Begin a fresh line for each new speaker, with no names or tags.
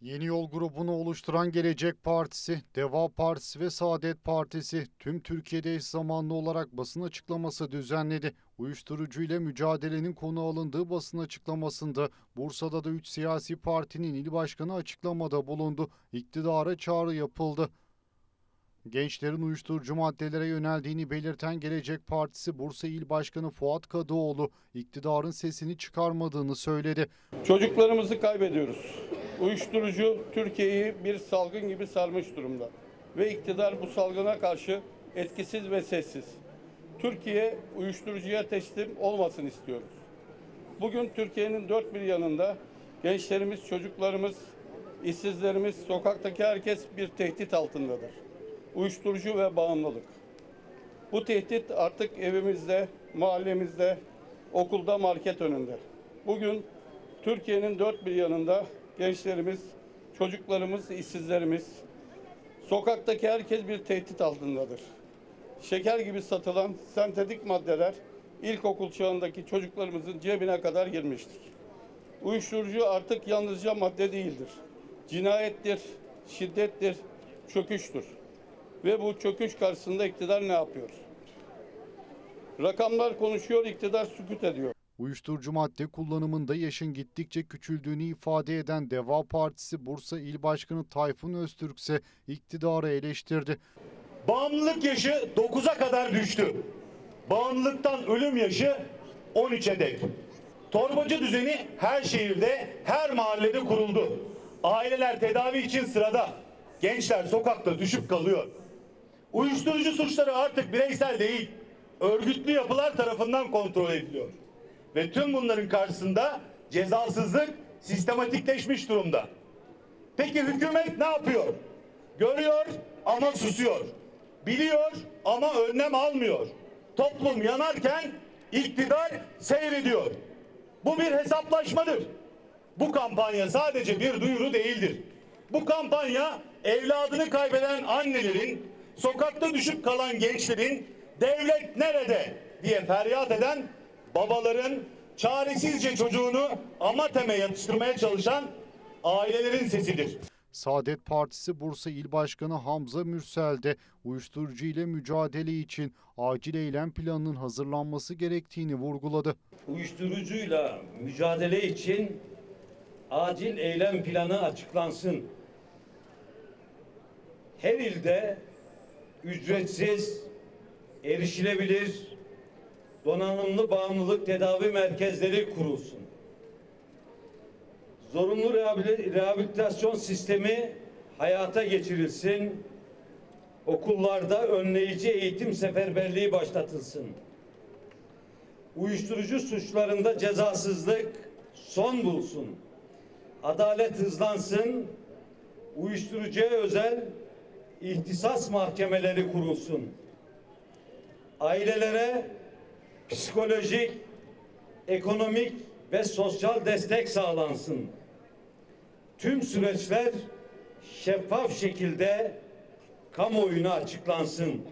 Yeni Yol grubunu oluşturan Gelecek Partisi, Deva Partisi ve Saadet Partisi tüm Türkiye'de eş zamanlı olarak basın açıklaması düzenledi. Uyuşturucu ile mücadelenin konu alındığı basın açıklamasında Bursa'da da 3 siyasi partinin il başkanı açıklamada bulundu. İktidara çağrı yapıldı. Gençlerin uyuşturucu maddelere yöneldiğini belirten Gelecek Partisi Bursa İl Başkanı Fuat Kadıoğlu iktidarın sesini çıkarmadığını söyledi.
Çocuklarımızı kaybediyoruz. Uyuşturucu Türkiye'yi bir salgın gibi sarmış durumda. Ve iktidar bu salgına karşı etkisiz ve sessiz. Türkiye uyuşturucuya teslim olmasın istiyoruz. Bugün Türkiye'nin dört bir yanında gençlerimiz, çocuklarımız, işsizlerimiz, sokaktaki herkes bir tehdit altındadır. Uyuşturucu ve bağımlılık. Bu tehdit artık evimizde, mahallemizde, okulda, market önünde. Bugün Türkiye'nin dört bir yanında gençlerimiz, çocuklarımız, işsizlerimiz, sokaktaki herkes bir tehdit altındadır. Şeker gibi satılan sentetik maddeler ilkokul çağındaki çocuklarımızın cebine kadar girmiştir. Uyuşturucu artık yalnızca madde değildir. Cinayettir, şiddettir, çöküştür. Ve bu çöküş karşısında iktidar ne yapıyor? Rakamlar konuşuyor, iktidar sükut ediyor.
Uyuşturucu madde kullanımında yaşın gittikçe küçüldüğünü ifade eden Deva Partisi Bursa İl Başkanı Tayfun Öztürk ise iktidarı eleştirdi.
Bağımlılık yaşı 9'a kadar düştü. Bağımlılıktan ölüm yaşı 13'e dek. Torbacı düzeni her şehirde, her mahallede kuruldu. Aileler tedavi için sırada. Gençler sokakta düşüp kalıyor. Uyuşturucu suçları artık bireysel değil, örgütlü yapılar tarafından kontrol ediliyor. Ve tüm bunların karşısında cezasızlık sistematikleşmiş durumda. Peki hükümet ne yapıyor? Görüyor ama susuyor. Biliyor ama önlem almıyor. Toplum yanarken iktidar seyrediyor. Bu bir hesaplaşmadır. Bu kampanya sadece bir duyuru değildir. Bu kampanya evladını kaybeden annelerin, sokakta düşüp kalan gençlerin devlet nerede diye feryat eden babaların çaresizce çocuğunu amateme yatıştırmaya çalışan ailelerin sesidir.
Saadet Partisi Bursa İl Başkanı Hamza Mürsel de uyuşturucu ile mücadele için acil eylem planının hazırlanması gerektiğini vurguladı.
uyuşturucuyla mücadele için acil eylem planı açıklansın. Her ilde ücretsiz, erişilebilir, donanımlı bağımlılık tedavi merkezleri kurulsun. Zorunlu rehabil- rehabilitasyon sistemi hayata geçirilsin. Okullarda önleyici eğitim seferberliği başlatılsın uyuşturucu suçlarında cezasızlık son bulsun. Adalet hızlansın. Uyuşturucuya özel ihtisas mahkemeleri kurulsun. Ailelere psikolojik, ekonomik ve sosyal destek sağlansın. Tüm süreçler şeffaf şekilde kamuoyuna açıklansın.